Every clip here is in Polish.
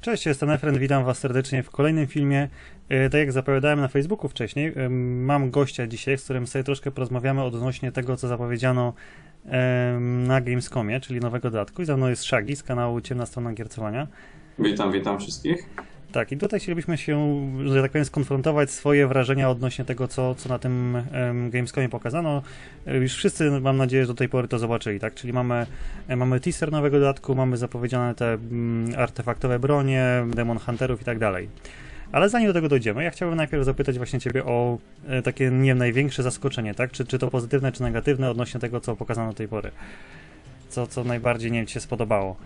Cześć, jestem Efren, witam Was serdecznie w kolejnym filmie. E, tak jak zapowiadałem na Facebooku wcześniej, e, mam gościa dzisiaj, z którym sobie troszkę porozmawiamy odnośnie tego, co zapowiedziano e, na Gamescomie, czyli nowego dodatku. I za mną jest Shaggy z kanału Ciemna Strona Giercowania. Witam, witam wszystkich. Tak, i tutaj chcielibyśmy się, że tak powiem, skonfrontować swoje wrażenia odnośnie tego, co, co na tym um, Gamescomie pokazano. Już wszyscy, mam nadzieję, że do tej pory to zobaczyli, tak? Czyli mamy, mamy teaser nowego dodatku, mamy zapowiedziane te um, artefaktowe bronie, demon hunterów i tak dalej. Ale zanim do tego dojdziemy, ja chciałbym najpierw zapytać właśnie Ciebie o e, takie, nie wiem, największe zaskoczenie, tak? Czy, czy to pozytywne, czy negatywne odnośnie tego, co pokazano do tej pory? Co, co najbardziej, nie wiem, Ci się spodobało?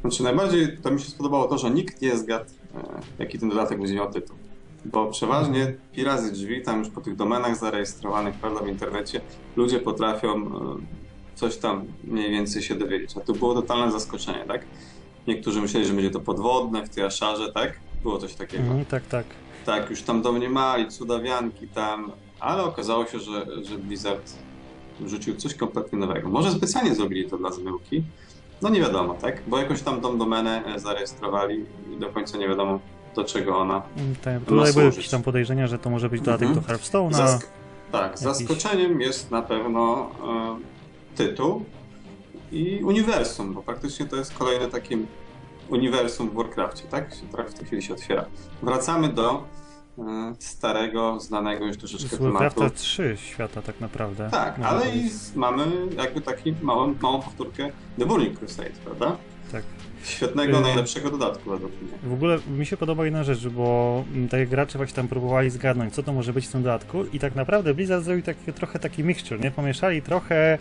Znaczy, najbardziej to mi się spodobało to, że nikt nie zgadł, e, jaki ten dodatek będzie miał tytuł. Bo przeważnie pirazy drzwi, tam już po tych domenach zarejestrowanych prawda, w internecie, ludzie potrafią e, coś tam mniej więcej się dowiedzieć. A tu było totalne zaskoczenie, tak? Niektórzy myśleli, że będzie to podwodne, w tej aszarze, tak? Było coś takiego. Mm, tak, tak. Tak, już tam domniemali, cudawianki tam, ale okazało się, że, że Blizzard rzucił coś kompletnie nowego. Może specjalnie zrobili to dla zmyłki, no nie wiadomo, tak? Bo jakoś tam tą domenę e, zarejestrowali i do końca nie wiadomo, do czego ona tak, Tutaj były jakieś tam podejrzenia, że to może być dodatek mhm. do Hearthstone'a. Zask tak, jakiś... zaskoczeniem jest na pewno e, tytuł i uniwersum, bo praktycznie to jest kolejne takie uniwersum w Warcraftie, tak? W tej chwili się otwiera. Wracamy do starego, znanego już troszeczkę z Warcrafta 3 świata tak naprawdę. Tak, ale i mamy jakby taki małą, małą powtórkę The Burning Crusade, prawda? Tak. Świetnego, y najlepszego dodatku według mnie. W ogóle mi się podoba jedna rzecz, bo tak jak gracze właśnie tam próbowali zgadnąć, co to może być w tym dodatku i tak naprawdę Blizzard zrobił taki, trochę taki mixture, nie? Pomieszali trochę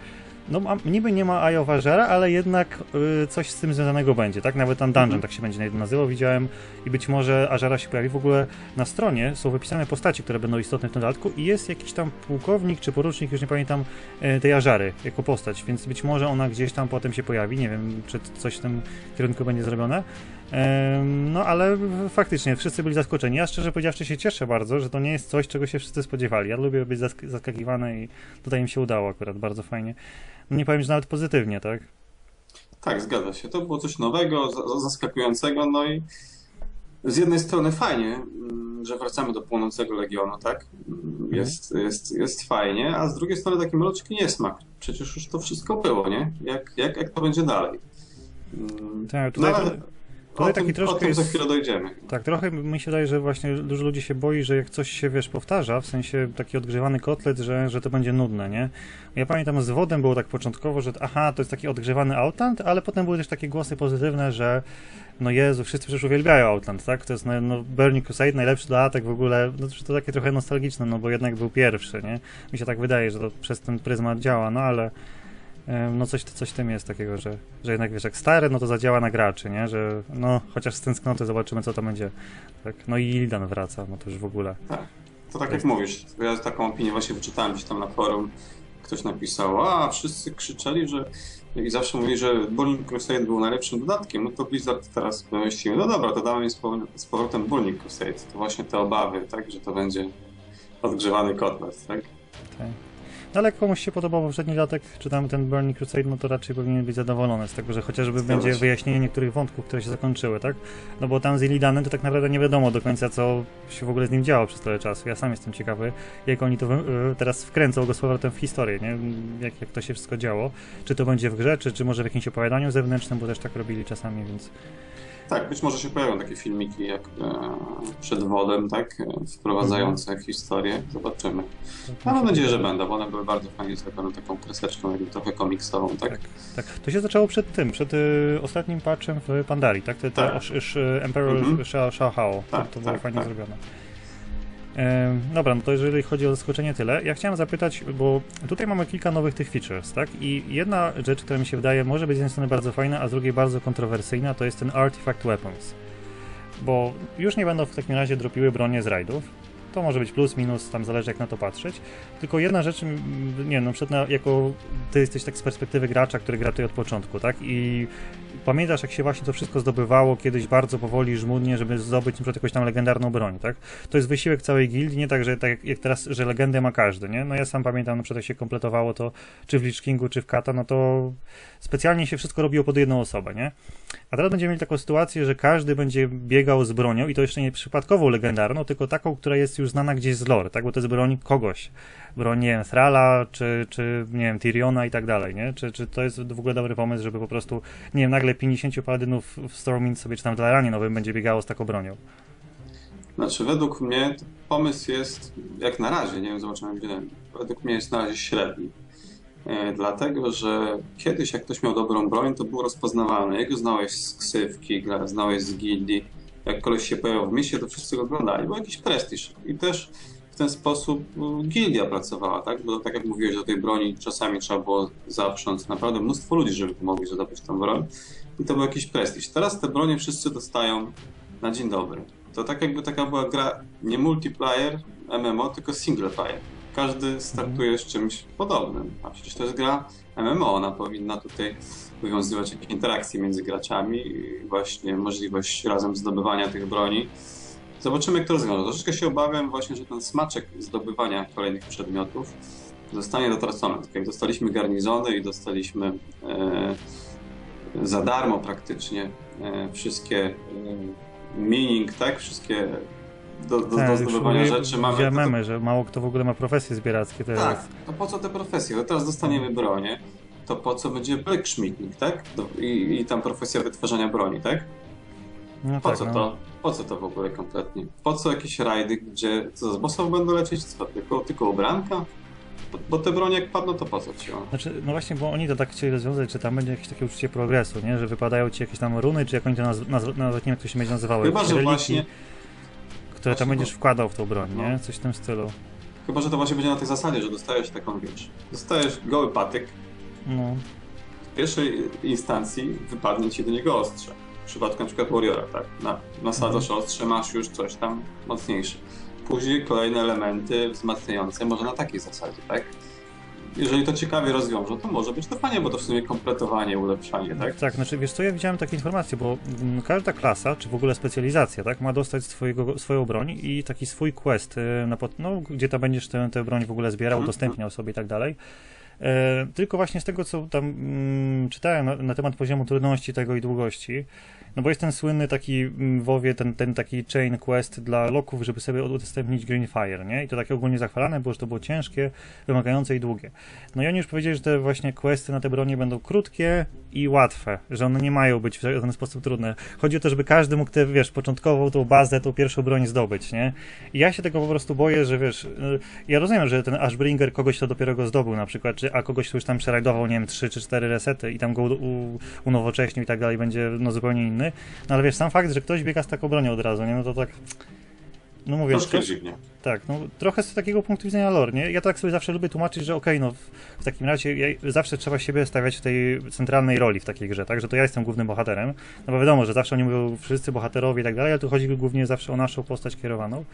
no niby nie ma Ajoważera, ale jednak y, coś z tym związanego będzie, tak? Nawet tam dungeon mm -hmm. tak się będzie nazywał, widziałem i być może Ażera się pojawi. W ogóle na stronie są wypisane postaci, które będą istotne w tym dodatku i jest jakiś tam pułkownik czy porucznik, już nie pamiętam, y, tej Ażary jako postać, więc być może ona gdzieś tam potem się pojawi, nie wiem, czy coś w tym kierunku będzie zrobione. No ale faktycznie wszyscy byli zaskoczeni. Ja szczerze powiedziawszy się cieszę bardzo, że to nie jest coś, czego się wszyscy spodziewali. Ja lubię być zask zaskakiwany i tutaj im się udało akurat bardzo fajnie. Nie powiem, że nawet pozytywnie, tak? Tak, zgadza się. To było coś nowego, zaskakującego, no i z jednej strony fajnie, mm, że wracamy do płonącego Legionu, tak? Mhm. Jest, jest, jest fajnie, a z drugiej strony taki malutki niesmak. Przecież już to wszystko było, nie? Jak, jak, jak to będzie dalej? Mm, tak, tutaj... No, ale Tutaj taki tym, troszkę jest, za chwilę dojdziemy. Tak, trochę mi się wydaje, że właśnie dużo ludzi się boi, że jak coś się, wiesz, powtarza, w sensie taki odgrzewany kotlet, że, że to będzie nudne, nie? Ja pamiętam z wodem było tak początkowo, że aha, to jest taki odgrzewany Outland, ale potem były też takie głosy pozytywne, że no Jezu, wszyscy przecież uwielbiają Outland, tak? To jest no, no Burning Crusade, najlepszy dodatek w ogóle, no to takie trochę nostalgiczne, no bo jednak był pierwszy, nie? Mi się tak wydaje, że to przez ten pryzmat działa, no ale no coś, coś w tym jest takiego, że, że jednak wiesz, jak stary, no to zadziała na graczy, nie? Że no chociaż z tęsknoty zobaczymy, co to będzie. Tak? No i Ildan wraca, no to już w ogóle. Tak. To tak jak mówisz, ja taką opinię właśnie wyczytałem gdzieś tam na forum, ktoś napisał, a wszyscy krzyczeli, że i zawsze mówili, że Burning Crusade był najlepszym dodatkiem, no to Blizzard teraz wymyślił, no dobra, to damy z powrotem Burning Crusade. To właśnie te obawy, tak, że to będzie odgrzewany kotlet, tak? Tak. Ale jak komuś się podobał poprzedni dodatek, czy tam ten Burning Crusade, no to raczej powinien być zadowolony z tego, że chociażby będzie się. wyjaśnienie niektórych wątków, które się zakończyły, tak? No bo tam z Illidanem to tak naprawdę nie wiadomo do końca, co się w ogóle z nim działo przez tyle czasu. Ja sam jestem ciekawy, jak oni to y, teraz wkręcą go z powrotem w historię, nie? Jak, jak to się wszystko działo. Czy to będzie w grze, czy, czy może w jakimś opowiadaniu zewnętrznym, bo też tak robili czasami, więc... Tak, być może się pojawią takie filmiki jak e, przed wodem, tak? E, wprowadzające mhm. historię. Zobaczymy. mam nadzieję, że będą, bo one były bardzo fajnie zrobione taką kreseczką, jakby trochę komiksową, tak? tak? Tak, To się zaczęło przed tym, przed y, ostatnim patchem w Pandarii, tak? Te, te tak. Sz, Emperor mhm. Shao Hao. Tak, to było tak, fajnie tak. zrobione. Dobra, no to jeżeli chodzi o zaskoczenie tyle. Ja chciałem zapytać, bo tutaj mamy kilka nowych tych features, tak? I jedna rzecz, która mi się wydaje może być z jednej strony bardzo fajna, a z drugiej bardzo kontrowersyjna, to jest ten Artifact Weapons. Bo już nie będą w takim razie dropiły bronie z rajdów, to może być plus, minus, tam zależy jak na to patrzeć. Tylko jedna rzecz, nie no, przed na, jako ty jesteś tak z perspektywy gracza, który gra tutaj od początku, tak? I pamiętasz, jak się właśnie to wszystko zdobywało kiedyś bardzo powoli, żmudnie, żeby zdobyć przykład jakąś tam legendarną broń, tak? To jest wysiłek całej gildii, nie tak, że tak jak teraz, że legendę ma każdy, nie? No ja sam pamiętam, przykład jak się kompletowało to czy w Lich Kingu, czy w Kata, no to specjalnie się wszystko robiło pod jedną osobę, nie? A teraz będziemy mieli taką sytuację, że każdy będzie biegał z bronią i to jeszcze nie przypadkową legendarną, tylko taką, która jest już znana gdzieś z lore, tak? Bo to jest broń kogoś. Broń, nie wiem, Thrala, czy, czy nie wiem, Tyriona i tak dalej, nie? Czy, czy to jest w ogóle dobry pomysł, żeby po prostu, nie wiem, nagle 50 paladynów w Stormwind sobie, czy tam w Dlaranie nowym będzie biegało z taką bronią? Znaczy, według mnie pomysł jest, jak na razie, nie wiem, zobaczymy, gdzie, według mnie jest na razie średni. E, dlatego, że kiedyś jak ktoś miał dobrą broń, to był rozpoznawalny. Jak go znałeś z ksywki, znałeś z gildii, jak koleś się pojawił w mieście, to wszyscy go oglądali. Był jakiś prestiż. I też w ten sposób gildia pracowała, tak? Bo tak jak mówiłeś, do tej broni czasami trzeba było zaprząc naprawdę mnóstwo ludzi, żeby mogli zdobyć tą broń. I to był jakiś prestiż. Teraz te bronie wszyscy dostają na dzień dobry. To tak jakby taka była gra nie multiplayer, MMO, tylko single player. Każdy startuje z czymś podobnym. A przecież to jest gra MMO, ona powinna tutaj wywiązywać jakieś interakcje między graczami i właśnie możliwość razem zdobywania tych broni. Zobaczymy, kto rozwiąże. Troszeczkę się obawiam właśnie, że ten smaczek zdobywania kolejnych przedmiotów zostanie dotracony. Tak jak dostaliśmy garnizony i dostaliśmy e, za darmo praktycznie e, wszystkie e, mining, tak? Wszystkie do, do, tak, do zdobywania rzeczy mamy. Wiemy, że mało kto w ogóle ma profesje zbierackie teraz. Tak, to po co te profesje? To teraz dostaniemy bronię, to po co będzie Blackschmiednik, tak? I, I tam profesja wytwarzania broni, tak? No po tak, co no. to? Po co to w ogóle kompletnie? Po co jakieś rajdy, gdzie co z bossów będą lecieć? Co, tylko, tylko ubranka? Bo, bo te bronie jak padną, to po co ci Znaczy, no właśnie, bo oni to tak chcieli rozwiązać, że tam będzie jakieś takie uczucie progresu, nie? Że wypadają ci jakieś tam runy, czy jak oni to naz- naz- nawet nie wiem, jak to się będzie nazywały. Chyba, że właśnie które tam będziesz wkładał w tą broń, nie? No. Coś w tym stylu. Chyba, że to właśnie będzie na tej zasadzie, że dostajesz taką, wiesz, dostajesz goły patyk. No. W pierwszej instancji wypadnie ci do niego ostrze. W przypadku na przykład Warriora, tak? Na, nasadzasz mhm. ostrze, masz już coś tam mocniejsze. Później kolejne elementy wzmacniające, może na takiej zasadzie, tak? Jeżeli to ciekawie rozwiążą, to może być to fajnie, bo to w sumie kompletowanie, ulepszanie, tak? Tak, znaczy wiesz co, ja widziałem takie informacje, bo mm, każda klasa, czy w ogóle specjalizacja, tak, ma dostać swojego, swoją broń i taki swój quest, y, na, no, gdzie tam będziesz tę, tę broń w ogóle zbierał, mhm. udostępniał sobie i tak dalej. E, tylko właśnie z tego, co tam mm, czytałem na, na, temat poziomu trudności tego i długości, no bo jest ten słynny taki mm, WoWie, ten, ten taki chain quest dla loków, żeby sobie udostępnić Greenfire, nie? I to takie ogólnie zachwalane było, że to było ciężkie, wymagające i długie. No i oni już powiedzieli, że te właśnie questy na te bronie będą krótkie i łatwe, że one nie mają być w żaden sposób trudne. Chodzi o to, żeby każdy mógł tę, wiesz, początkową tą bazę, tą pierwszą broń zdobyć, nie? I ja się tego po prostu boję, że wiesz, y, ja rozumiem, że ten Ashbringer kogoś to dopiero go zdobył na przykład, czy, a kogoś to już tam przerajdował, nie wiem, 3 czy 4 resety i tam go unowocześnił i tak dalej, będzie no zupełnie inny no ale wiesz, sam fakt, że ktoś biega z taką bronią od razu, nie? No to tak... No mówię, dziwnie. Tak, no trochę z takiego punktu widzenia lore, nie? Ja tak sobie zawsze lubię tłumaczyć, że okej, okay, no w, w, takim razie ja, zawsze trzeba siebie stawiać w tej centralnej roli w takiej grze, tak? Że to ja jestem głównym bohaterem, no bo wiadomo, że zawsze oni mówią wszyscy bohaterowie i tak dalej, ale tu chodzi głównie zawsze o naszą postać kierowaną.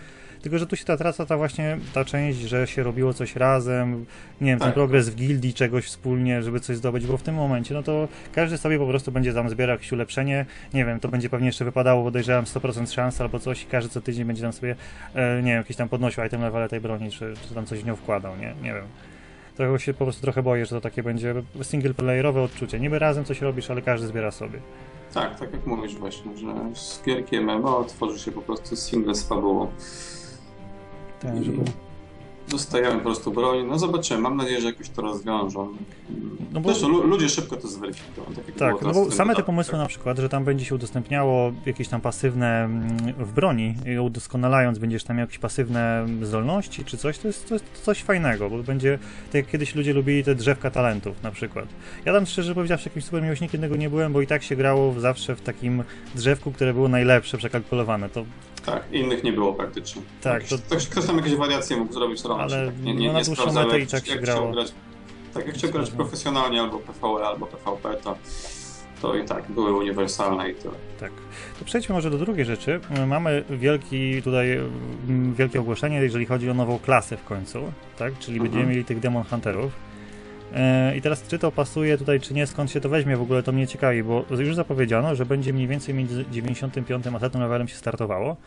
Tylko, że tu się ta traca ta właśnie ta część, że się robiło coś razem, nie wiem, tak. ten progres w gildii czegoś wspólnie, żeby coś zdobyć, bo w tym momencie, no to każdy sobie po prostu będzie tam zbierał jakieś ulepszenie, nie wiem, to będzie pewnie jeszcze wypadało, podejrzewam 100% szans albo coś i każdy co tydzień będzie tam sobie, e, nie wiem, jakiś tam podnosił item levele tej broni, czy, czy tam coś w nią wkładał, nie, nie wiem. Tego się po prostu trochę boję, że to takie będzie single playerowe odczucie. Niby razem coś robisz, ale każdy zbiera sobie. Tak, tak jak mówisz właśnie, że z gierki MMO tworzy się po prostu single z fabułą. Tak, żeby... Dostajemy po prostu broń. No zobaczymy. Mam nadzieję, że jakoś to rozwiążą. No bo... Zresztą ludzie szybko to zweryfikują. Tak, tak no bo same te pomysły tak. na przykład, że tam będzie się udostępniało jakieś tam pasywne mm, w broni udoskonalając będziesz tam miał jakieś pasywne zdolności czy coś, to jest, to jest coś fajnego, bo będzie tak jak kiedyś ludzie lubili te drzewka talentów na przykład. Ja tam szczerze powiedziawszy jakimś super miłośnikiem tego nie byłem, bo i tak się grało zawsze w takim drzewku, które było najlepsze, przekalkulowane. To tak, innych nie było praktycznie. Tak, to... tak ktoś tam jakieś wariacje mógł zrobić rącznie. Ale tak, nie, nie, no, na dłuższą metę i tak się grało. Grać, tak, jak chciał grać profesjonalnie albo PvE, albo PvP, to, to i tak były uniwersalne i tyle. Tak. To przejdźmy może do drugiej rzeczy. Mamy wielki tutaj mm, wielkie ogłoszenie, jeżeli chodzi o nową klasę w końcu, tak? Czyli mhm. będziemy mieli tych Demon Hunterów. E, I teraz czy to pasuje tutaj, czy nie, skąd się to weźmie, w ogóle to mnie ciekawi, bo już zapowiedziano, że będzie mniej więcej między 95 a 100 levelem się startowało.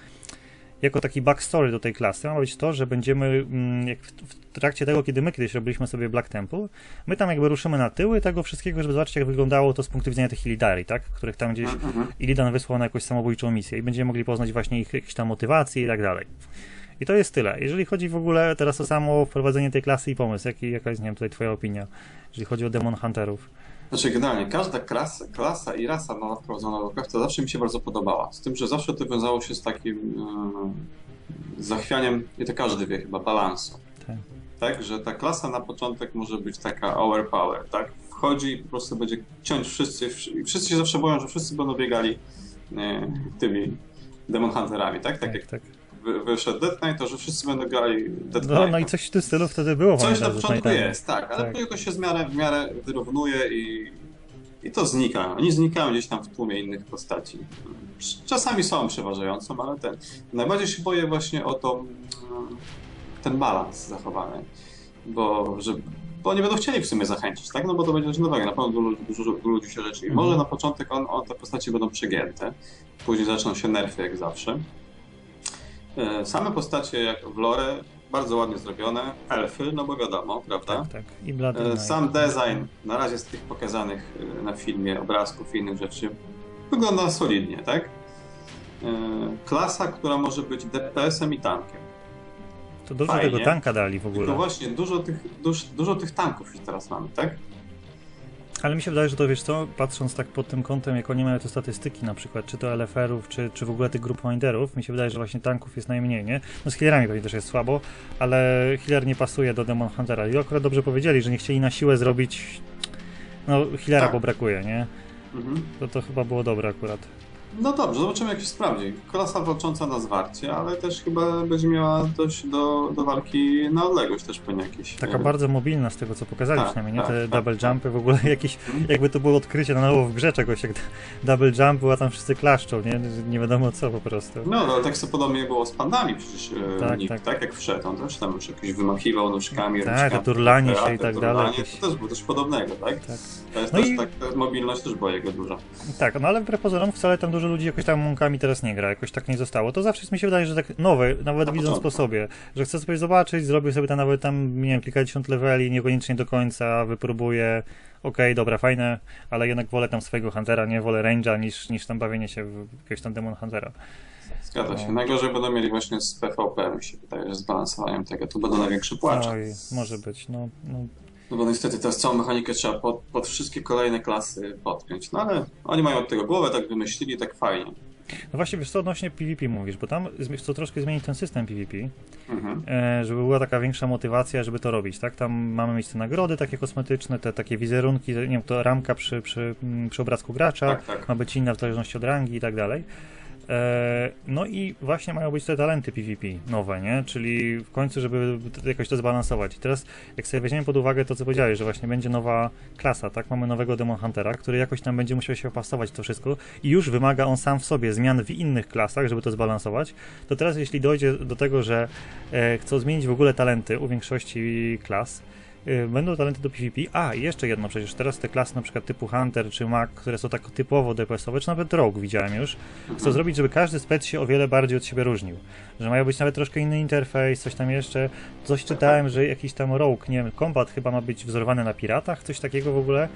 jako taki backstory do tej klasy ma być to, że będziemy, mm, jak w, trakcie tego, kiedy my kiedyś robiliśmy sobie Black Temple, my tam jakby ruszymy na tyły tego wszystkiego, żeby zobaczyć, jak wyglądało to z punktu widzenia tych Illidari, tak? Których tam gdzieś Mhm. Illidan wysłał na jakąś samobójczą misję i będziemy mogli poznać właśnie ich jakieś tam motywacje i tak dalej. I to jest tyle. Jeżeli chodzi w ogóle teraz o samo wprowadzenie tej klasy i pomysł, jaki, jaka jest, nie wiem, tutaj twoja opinia, jeżeli chodzi o Demon Hunterów? Znaczy generalnie każda klasa, klasa i rasa nowa wprowadzona do Warcrafta zawsze mi się bardzo podobała. Z tym, że zawsze to wiązało się z takim e, zachwianiem, i to każdy wie chyba, balansu. Tak. Tak, że ta klasa na początek może być taka overpower, tak? Wchodzi i po prostu będzie ciąć wszyscy, i wszyscy się zawsze boją, że wszyscy będą biegali e, tymi Demon Hunterami, tak? Tak, jak tak. Wy, wyszedł Death Knight, to że wszyscy będą grali Death No, no i coś w tym stylu wtedy było. Coś na początku jest, tak, ale Tak. to się w miarę, w miarę wyrównuje i, i to znika. Oni znikają gdzieś tam w tłumie innych postaci. Czasami są przeważającą, ale ten. Najbardziej się boję właśnie o tą, mm, ten balans zachowany, bo, że, bo oni będą chcieli w sumie zachęcić, tak? No bo to będzie coś nowego, na pewno dużo, dużo, dużo ludzi się rzeczy. I Mhm. może na początek on, on, te postacie będą przegięte, później zaczną się nerfy jak zawsze. E, Same postacie jak w lore bardzo ładnie zrobione. Elfy, no bo wiadomo, prawda? Tak, tak. I Blood and E. Sam design, na razie z tych pokazanych e, na filmie obrazków i innych rzeczy, wygląda solidnie, tak? Klasa, która może być DPS-em i tankiem. To dużo fajnie. tego tanka dali w ogóle. właśnie dużo tych, duż, dużo tych tanków już teraz mamy, tak? Ale mi się wydaje, że to wiesz co, patrząc tak pod tym kątem, jak oni mają te statystyki, na przykład, czy to LFR-ów, czy, czy w ogóle tych grup minderów, mi się wydaje, że właśnie tanków jest najmniej, nie? No z healerami pewnie też jest słabo, ale healer nie pasuje do Demon Huntera. I akurat dobrze powiedzieli, że nie chcieli na siłę zrobić. No, healera Tak. bo brakuje, nie? Mhm. To to chyba było dobre akurat. No dobrze, zobaczymy jak się sprawdzi. Klasa walcząca na zwarcie, ale też chyba będzie miała dość do, do walki na odległość też pewnie jakieś. Taka bardzo mobilna z tego, co pokazali Tak, przynajmniej, nie? tak, Te tak, double jumpy, w ogóle jakieś, jakby to było odkrycie na nowo w grze czegoś, jak double jump, była tam wszyscy klaszczą, nie? Nie wiadomo co po prostu. No, ale tak sobie podobnie było z pandami przecież e, Tak, Nick, tak. tak. jak wszedł, on też tam już jakiś wymachiwał nóżkami, Tak, rączkami, to turlanie się i tak dalej, jakieś- To też było coś podobnego, tak? Tak. To jest No też i- tak, ta mobilność też była jego duża. Tak, no ale wbrew pozorom wcale tam dużo ludzi jakoś tam mąkami teraz nie gra, jakoś tak nie zostało. To zawsze mi się wydaje, że tak nowe, nawet Na widząc po sobie, że chcę sobie zobaczyć, zrobię sobie tam nawet tam, nie wiem, kilkadziesiąt leveli, niekoniecznie do końca, wypróbuję, okej, dobra, fajne, ale jednak wolę tam swojego Huntera, nie wolę Range'a niż, niż tam bawienie się w jakiegoś tam Demon Huntera. Zgadza się. No. Najgorzej będą mieli właśnie z PvP, mi się wydaje, że z balansowaniem tego. Tu będą największe płacze. Oj, może być, no, no No bo niestety teraz całą mechanikę trzeba pod, pod wszystkie kolejne klasy podpiąć. No ale oni mają od tego głowę, tak wymyślili, tak fajnie. No właśnie, wiesz co, odnośnie PvP mówisz, bo tam chcą troszkę zmienić ten system PvP, Mhm. e, żeby była taka większa motywacja, żeby to robić, tak? Tam mamy mieć te nagrody takie kosmetyczne, te takie wizerunki, nie wiem, to ramka przy, przy, mm, przy obrazku gracza, Tak, tak. ma być inna w zależności od rangi i tak dalej. E, no i właśnie mają być te talenty PvP nowe, nie? Czyli w końcu, żeby jakoś to zbalansować. I teraz, jak sobie weźmiemy pod uwagę to, co powiedziałeś, że właśnie będzie nowa klasa, tak? Mamy nowego Demon Huntera, który jakoś tam będzie musiał się opasować to wszystko i już wymaga on sam w sobie zmian w innych klasach, żeby to zbalansować. To teraz, jeśli dojdzie do tego, że e, chcą zmienić w ogóle talenty u większości klas, Będą talenty do PvP. A, i jeszcze jedno, przecież teraz te klasy na przykład typu Hunter czy Mag, które są tak typowo DPS-owe, czy nawet Rogue widziałem już, chcą Mhm. zrobić, żeby każdy spec się o wiele bardziej od siebie różnił. Że mają być nawet troszkę inny interfejs, coś tam jeszcze. Coś czytałem, że jakiś tam Rogue, nie wiem, kombat chyba ma być wzorowany na piratach, coś takiego w ogóle.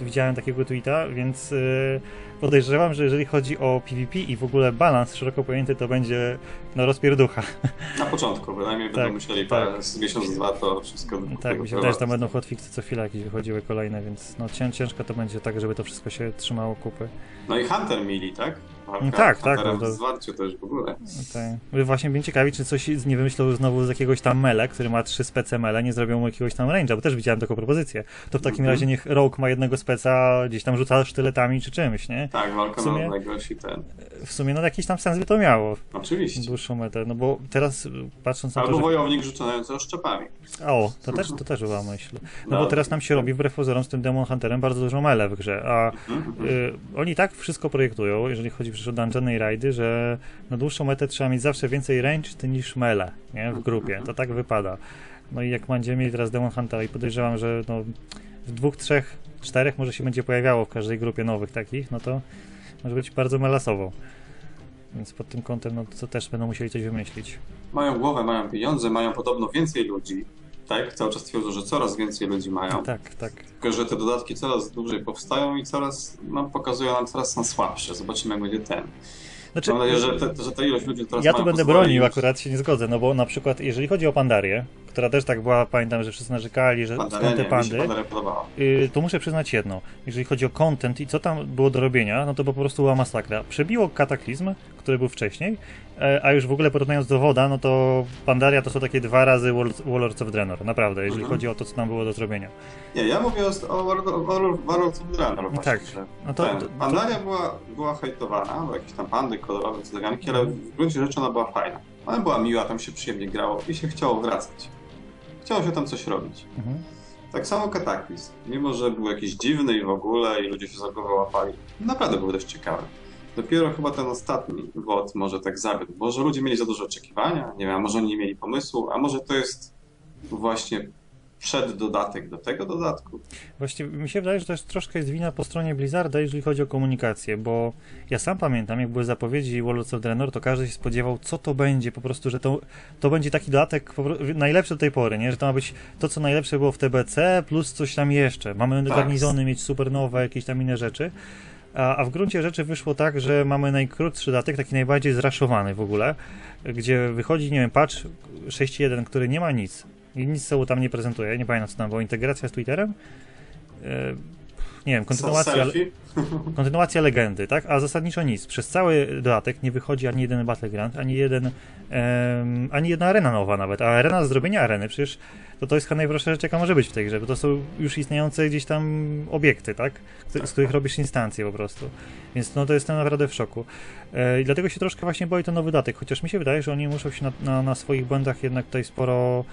Widziałem takiego tweeta, więc yy, podejrzewam, że jeżeli chodzi o PvP i w ogóle balans szeroko pojęty, to będzie no rozpierducha. Na początku, bynajmniej Tak, będą musieli tak. parę, z miesiąc, dwa to wszystko Tak, mi się wydaje, że tam będą hotfixy co chwilę jakieś wychodziły kolejne, więc no cię, ciężko to będzie tak, żeby to wszystko się trzymało kupy. No i Hunter mili, tak? No tak, tak, no to- w zwarciu też w ogóle. Tak. Właśnie mnie ciekawi, czy coś nie wymyślą znowu z jakiegoś tam mele, który ma trzy spece mele, nie zrobią mu jakiegoś tam range'a, bo też widziałem taką propozycję. To w takim Mhm. razie niech Rogue ma jednego speca, gdzieś tam rzuca sztyletami czy czymś, nie? Tak, walka W sumie- na odległość i ten. W sumie no jakiś tam sens by to miało, Oczywiście. dłuższą metę, no bo teraz patrząc na Albo to, że... wojownik rzucający oszczepami. O, to też, to też była myśl. No No. bo teraz nam się robi wbrew pozorom z tym Demon Hunterem bardzo dużo mele w grze, a Mhm, mhm. y, oni tak wszystko projektują, jeżeli chodzi przecież o dungeony rajdy, że na dłuższą metę trzeba mieć zawsze więcej range niż mele, nie? W grupie. To tak wypada. No i jak będziemy mieli teraz Demon Huntera i podejrzewam, że no, w dwóch, trzech, czterech może się będzie pojawiało w każdej grupie nowych takich, no to może być bardzo melasowo. Więc pod tym kątem, no to też będą musieli coś wymyślić. Mają głowę, mają pieniądze, mają podobno więcej ludzi. Tak, cały czas twierdzą, że coraz więcej ludzi mają. Tak, tak. Tylko, że te dodatki coraz dłużej powstają i coraz no, pokazują nam coraz są słabsze. Zobaczymy, jak będzie ten. Znaczy, Mam nadzieję, że, te, że ta ilość ludzi teraz Ja tu będę bronił, akurat się nie zgodzę, no bo na przykład, jeżeli chodzi o Pandarię, która też tak była, pamiętam, że wszyscy narzekali, że Pandaria, skąd te pandy, yy, to muszę przyznać jedno. Jeżeli chodzi o content i co tam było do robienia, no to po prostu była masakra. Przebiło kataklizm, który był wcześniej, e, a już w ogóle porównując do Woda, no to Pandaria to są takie dwa razy Warlords of Draenor, naprawdę, jeżeli mhm. chodzi o to, co tam było do zrobienia. Nie, ja mówię o, o Warlords of Draenor właśnie, Tak, no to, to, Pandaria była, była hejtowana, bo jakieś tam pandy kolorowe, cyganki, ale w gruncie rzeczy ona była fajna. Ona była miła, tam się przyjemnie grało i się chciało wracać. Chciało się tam coś robić. Mhm. Tak samo Kataklizm. Mimo, że był jakiś dziwny i w ogóle i ludzie się za głowę łapali, naprawdę był dość ciekawy. Dopiero chyba ten ostatni WOD może tak zawiódł. Może ludzie mieli za dużo oczekiwania, nie wiem, a może oni nie mieli pomysłu, a może to jest właśnie przeddodatek do tego dodatku. Właściwie mi się wydaje, że to jest troszkę jest wina po stronie Blizzarda, jeżeli chodzi o komunikację, bo ja sam pamiętam, jak były zapowiedzi Warlords of Draenor, to każdy się spodziewał, co to będzie, po prostu, że to, to będzie taki dodatek najlepszy do tej pory, nie? Że to ma być to, co najlepsze było w TBC, plus coś tam jeszcze. Mamy tak. garnizony mieć supernowe, jakieś tam inne rzeczy. A, a w gruncie rzeczy wyszło tak, że mamy najkrótszy datek, taki najbardziej zraszowany w ogóle, gdzie wychodzi, nie wiem, patch 6.1, który nie ma nic i nic sobą tam nie prezentuje, nie pamiętam co tam było, integracja z Twitterem? E, nie wiem, kontynuacja, kontynuacja legendy, tak? A zasadniczo nic. Przez cały dodatek nie wychodzi ani jeden Battleground, ani jeden um, ani jedna arena nowa nawet, a arena zrobienia areny, przecież to to jest chyba najprostsza rzecz, jaka może być w tej grze, bo to są już istniejące gdzieś tam obiekty, tak? Z, których robisz instancje po prostu. Więc no to jestem naprawdę w szoku. E, I dlatego się troszkę właśnie boi ten nowy datek, chociaż mi się wydaje, że oni muszą się na, na, na, swoich błędach jednak tutaj sporo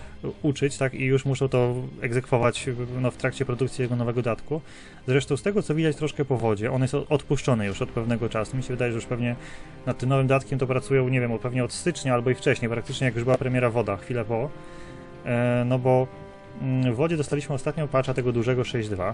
uczyć, tak? I już muszą to egzekwować no, w trakcie produkcji jego nowego datku. Zresztą z tego, co widać troszkę po wodzie, on jest odpuszczony już od pewnego czasu. Mi się wydaje, że już pewnie nad tym nowym datkiem to pracują, nie wiem, pewnie od stycznia albo i wcześniej, praktycznie jak już była premiera woda, chwilę po. E, no bo mm, w wodzie dostaliśmy ostatnio patcha tego dużego 6.2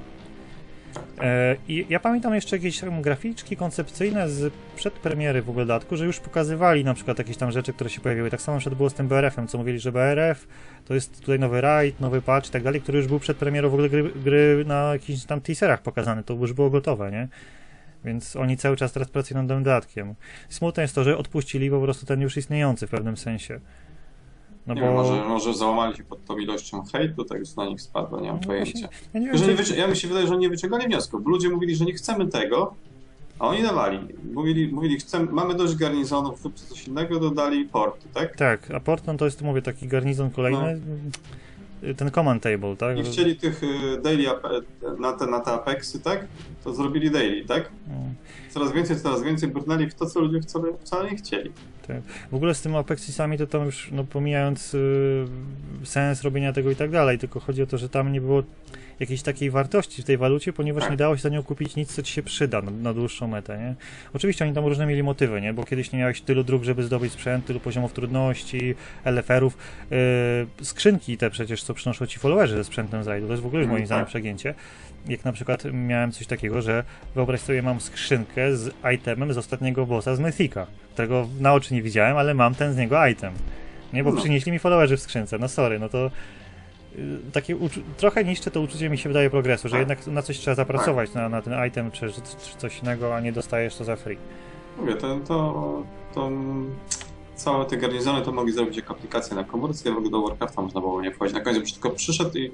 E, I ja pamiętam jeszcze jakieś graficzki koncepcyjne z przedpremiery w ogóle dodatku, że już pokazywali na przykład jakieś tam rzeczy, które się pojawiły. Tak samo było z tym BRF-em, co mówili, że BRF to jest tutaj nowy raid, nowy patch i tak dalej, który już był przed premierą w ogóle gry, gry na jakichś tam teaserach pokazany, to już było gotowe, nie? Więc oni cały czas teraz pracują nad tym dodatkiem. Smutne jest to, że odpuścili po prostu ten już istniejący w pewnym sensie. No nie bo... wiem, może, może załamali się pod tą ilością hejtu, tak już na nich spadło, nie mam no pojęcia. Ja, nie wiem, że... wyci... ja mi się wydaje, że nie wyciągali wniosków, bo ludzie mówili, że nie chcemy tego, a oni dawali. Mówili, mówili chcemy, mamy dość garnizonów, lub coś innego, dodali porty, tak? Tak, a port no to jest, mówię, taki garnizon kolejny. No. Ten command table, tak? I chcieli tych y, daily na te, na te apexy, tak? To zrobili daily, tak? No. Coraz więcej, coraz więcej brnęli w to, co ludzie wcale, wcale nie chcieli. Tak. W ogóle z tym Apexisami to tam już, no pomijając y, sens robienia tego i tak dalej, tylko chodzi o to, że tam nie było jakiejś takiej wartości w tej walucie, ponieważ nie dało się za nią kupić nic, co ci się przyda na, na, dłuższą metę, nie? Oczywiście oni tam różne mieli motywy, nie? Bo kiedyś nie miałeś tylu dróg, żeby zdobyć sprzęt, tylu poziomów trudności, LFR-ów, yy, skrzynki te przecież, co przynoszą ci followerzy ze sprzętem z rajdu, to jest w ogóle już moim zdaniem przegięcie. Jak na przykład miałem coś takiego, że wyobraź sobie, mam skrzynkę z itemem z ostatniego bossa z Mythika, którego na oczy nie widziałem, ale mam ten z niego item. Nie, bo no. przynieśli mi followerzy w skrzynce, no sorry, no to takie trochę niszczy to uczucie mi się wydaje progresu, że tak. jednak na coś trzeba zapracować, na, na ten item czy, czy, coś innego, a nie dostajesz to za free. Mówię, to, to, to całe te garnizony to mogli zrobić jako aplikację na komórce, w ogóle do Warcrafta można było nie wchodzić. Na końcu tylko przyszedł i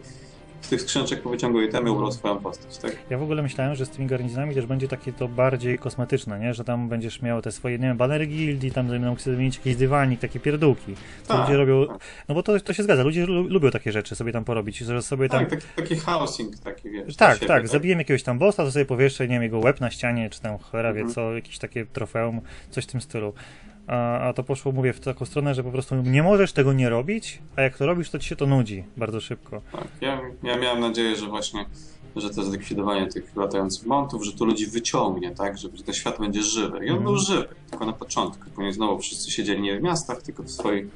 z tych skrzynczek powyciągał itemy ubrał swoją postać, tak? Ja w ogóle myślałem, że z tymi garnizonami też będzie takie to bardziej kosmetyczne, nie? Że tam będziesz miał te swoje, nie wiem, banery gildii, tam będą zmienić jakiś dywanik, takie pierdółki. Co tak, ludzie robią... Tak. No bo to, to się zgadza, ludzie lubią takie rzeczy sobie tam porobić, że sobie tam... Tak, taki, taki housing taki, wiesz. Tak, siebie, tak, tak, zabiłem jakiegoś tam bossa, to sobie powieszę, nie wiem, jego łeb na ścianie, czy tam cholera mhm. wie co, jakieś takie trofeum, coś w tym stylu. A, a, to poszło, mówię, w taką stronę, że po prostu nie możesz tego nie robić, a jak to robisz, to ci się to nudzi bardzo szybko. Tak, ja, ja miałem nadzieję, że właśnie, że to zlikwidowanie tych latających montów, że to ludzi wyciągnie, tak, że, ten świat będzie żywy. I on był żywy, tylko na początku. Później znowu wszyscy siedzieli nie w miastach, tylko w swoich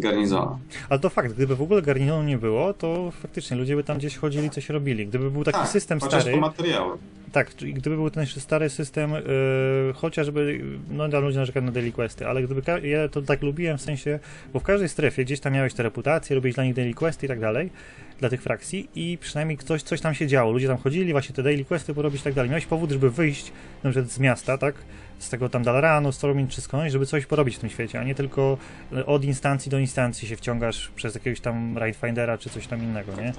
garnizonu. Ale to fakt, gdyby w ogóle garnizonu nie było, to faktycznie ludzie by tam gdzieś chodzili, coś robili. Gdyby był taki tak, system stary. po materiały. Tak, gdyby był ten jeszcze stary system, yy, chociażby, no dla ludzi narzekają na daily questy, ale gdyby, ja to tak lubiłem w sensie, bo w każdej strefie gdzieś tam miałeś te reputacje, robiłeś dla nich daily questy i tak dalej, dla tych frakcji i przynajmniej coś, coś tam się działo, ludzie tam chodzili, właśnie te daily questy porobić i tak dalej. Miałeś powód, żeby wyjść na przykład z miasta, tak, z tego tam Dalaranu, Stormwind czy skądś, żeby coś porobić w tym świecie, a nie tylko e, od instancji do instancji się wciągasz przez jakiegoś tam Rightfindera czy coś tam innego, nie?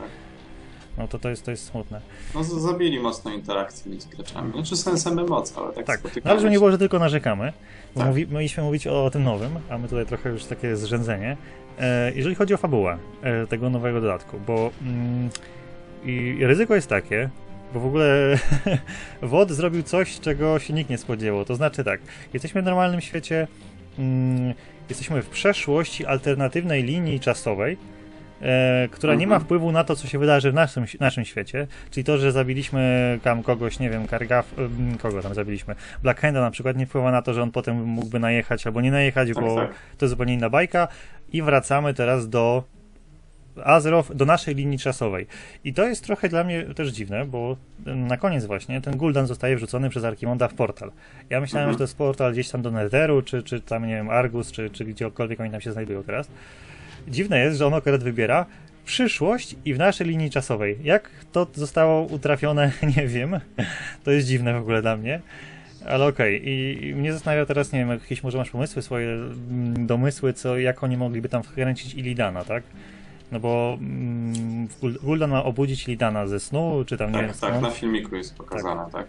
No to to jest, to jest smutne. No, zabili mocno interakcję między graczami. Znaczy sensem emocji, ale tak, Tak, spotykamy no, ale żeby nie było, że tylko narzekamy, bo Tak. mówi, mieliśmy mówić o, tym nowym, a my tutaj trochę już takie zrzędzenie. E, jeżeli chodzi o fabułę e, tego nowego dodatku, bo mm, i ryzyko jest takie, bo w ogóle WOD zrobił coś, czego się nikt nie spodziewał. To znaczy tak, jesteśmy w normalnym świecie, mm, jesteśmy w przeszłości alternatywnej linii czasowej, e, która nie ma Mhm. wpływu na to, co się wydarzy w naszym, naszym świecie. Czyli to, że zabiliśmy tam kogoś, nie wiem, Kargaf, em, kogo tam zabiliśmy. Blackhanda na przykład nie wpływa na to, że on potem mógłby najechać albo nie najechać, Tak, bo tak. to zupełnie inna bajka. I wracamy teraz do Azeroth, do naszej linii czasowej. I to jest trochę dla mnie też dziwne, bo na koniec właśnie ten Gul'dan zostaje wrzucony przez Archimonda w portal. Ja myślałem, Mhm. że to jest portal gdzieś tam do Netheru, czy, czy tam, nie wiem, Argus, czy, czy gdziekolwiek oni tam się znajdują teraz. Dziwne jest, że on akurat wybiera przyszłość i w naszej linii czasowej. Jak to zostało utrafione, nie wiem. To jest dziwne w ogóle dla mnie. Ale okej, I, i mnie zastanawia teraz, nie wiem, jakieś może masz pomysły, swoje mm, domysły, co, jak oni mogliby tam wkręcić Illidana, tak? No bo mm, Gul- Gul'dan ma obudzić Illidana ze snu, czy tam nie wiem Tak, tak, skąd. na filmiku jest pokazane, tak.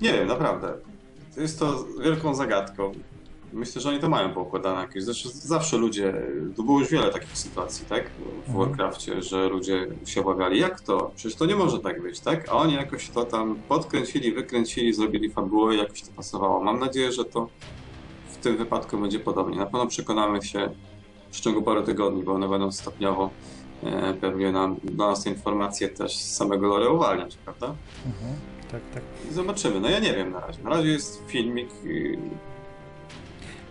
Nie wiem, naprawdę. Jest to wielką zagadką. Myślę, że oni to mają poukładane jakieś. Zresztą zawsze ludzie, to było już wiele takich sytuacji, tak? W Mhm. Warcrafcie, że ludzie się obawiali, jak to? Przecież to nie może tak być, tak? A oni jakoś to tam podkręcili, wykręcili, zrobili fabułę i jakoś to pasowało. Mam nadzieję, że to w tym wypadku będzie podobnie. Na pewno przekonamy się w ciągu paru tygodni, bo one będą stopniowo e, pewnie nam, do nas te informacje też z samego lore uwalniać, prawda? Mhm, tak, tak. I zobaczymy. No ja nie wiem na razie. Na razie jest filmik.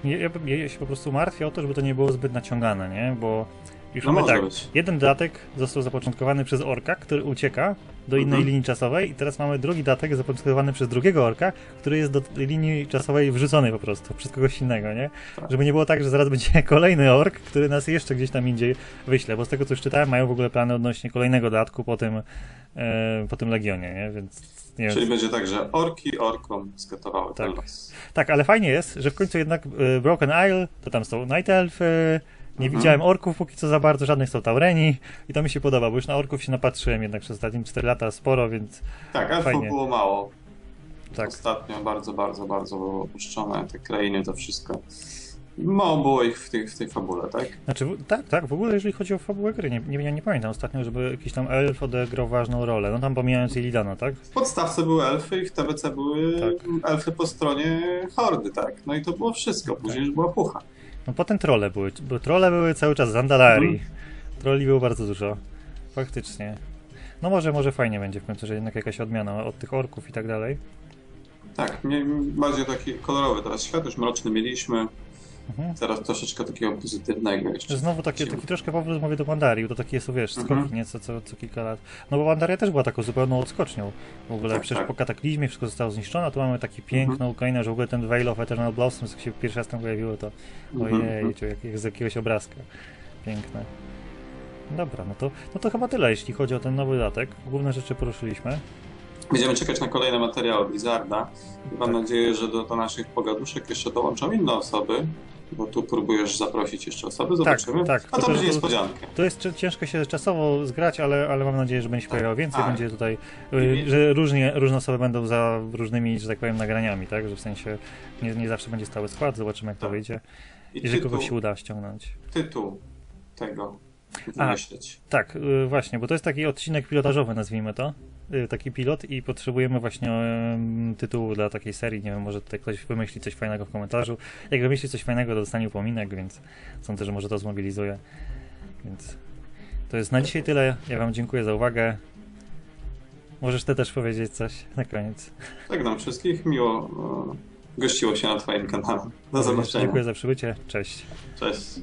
Ja, ja, ja się po prostu martwię o to, żeby to nie było zbyt naciągane, nie? Bo już No mamy tak, być. jeden dodatek został zapoczątkowany przez orka, który ucieka do innej Mhm. linii czasowej i teraz mamy drugi dodatek zapoczątkowany przez drugiego orka, który jest do linii czasowej wrzucony po prostu, przez kogoś innego, nie? Tak. Żeby nie było tak, że zaraz będzie kolejny ork, który nas jeszcze gdzieś tam indziej wyśle, bo z tego co już czytałem, mają w ogóle plany odnośnie kolejnego dodatku po tym, e, po tym Legionie, nie? Więc nie wiem. Czyli będzie tak, że orki orkom skatowały Tak. ten los. Tak, ale fajnie jest, że w końcu jednak e, Broken Isle, to tam są Night Elfy, nie Mhm. widziałem orków póki co za bardzo, żadnych są Taureni i to mi się podoba, bo już na orków się napatrzyłem jednak przez ostatnie 4 lata sporo, więc Tak, elfów Fajnie. było mało. tak. Ostatnio bardzo, bardzo, bardzo było opuszczone te krainy, to wszystko. Mało było ich w tej, w tej fabule, tak? Znaczy, w- tak, tak, w ogóle jeżeli chodzi o fabułę gry, nie, nie, ja nie pamiętam ostatnio, żeby jakiś tam elf odegrał ważną rolę, no tam pomijając Illidana, tak? W podstawce były elfy i w TBC były Tak. elfy po stronie hordy, tak? No i to było wszystko. Później już była pucha. No potem trolle były, bo trolle były cały czas z Andalari, Mhm. trolli było bardzo dużo, faktycznie. No może, może fajnie będzie w końcu, że jednak jakaś odmiana od tych orków i tak dalej. Tak, bardziej taki kolorowy teraz świat, już mroczny mieliśmy. Mhm. Teraz troszeczkę takiego pozytywnego jeszcze. Znowu takie, taki troszkę powrót mówię do Pandarii, to takie są, wiesz, skoki, Mhm. nie, co, co, co kilka lat. No bo Pandaria też była taką zupełną odskocznią. W ogóle Tak, przecież tak. po kataklizmie wszystko zostało zniszczone, a tu mamy taki piękną Mhm. Ukrainę, że w ogóle ten Veil of Eternal Blossoms, jak się pierwszy raz tam pojawiło, to Mhm, ojej, mhm. jak, jak z jakiegoś obrazka. Piękne. Dobra, no to, no to chyba tyle, jeśli chodzi o ten nowy dodatek. Główne rzeczy poruszyliśmy. Będziemy czekać na kolejne materiały Blizzarda. Mam Tak. nadzieję, że do, do naszych pogaduszek jeszcze dołączą inne osoby, bo tu próbujesz zaprosić jeszcze osoby, zobaczymy. tak, A tylko to będzie to-. To jest ciężko się czasowo zgrać, ale, ale mam nadzieję, że będzie się pojawiało więcej. Tak. Będzie tutaj, I- y, że różnie, różne osoby będą za różnymi, że tak powiem, nagraniami, tak? Że w sensie nie, nie zawsze będzie stały skład, zobaczymy jak to Tak. wyjdzie. I Jeżeli tytuł, kogoś się uda ściągnąć. tytuł tego A. wymyślić. Tak, y, właśnie, bo to jest taki odcinek pilotażowy, nazwijmy to. Y, Taki pilot i potrzebujemy właśnie tytułu dla takiej serii. Nie wiem, może tutaj ktoś wymyśli coś fajnego w komentarzu. Jak wymyśli coś fajnego, to dostanie upominek, więc sądzę, że może to zmobilizuje. Więc to jest na dzisiaj tyle. Ja Wam dziękuję za uwagę. Możesz Ty też powiedzieć coś na koniec. Żegnam wszystkich, miło e, gościło się na Twoim kanale. Do zobaczenia. Dziękuję za przybycie. Cześć. Cześć.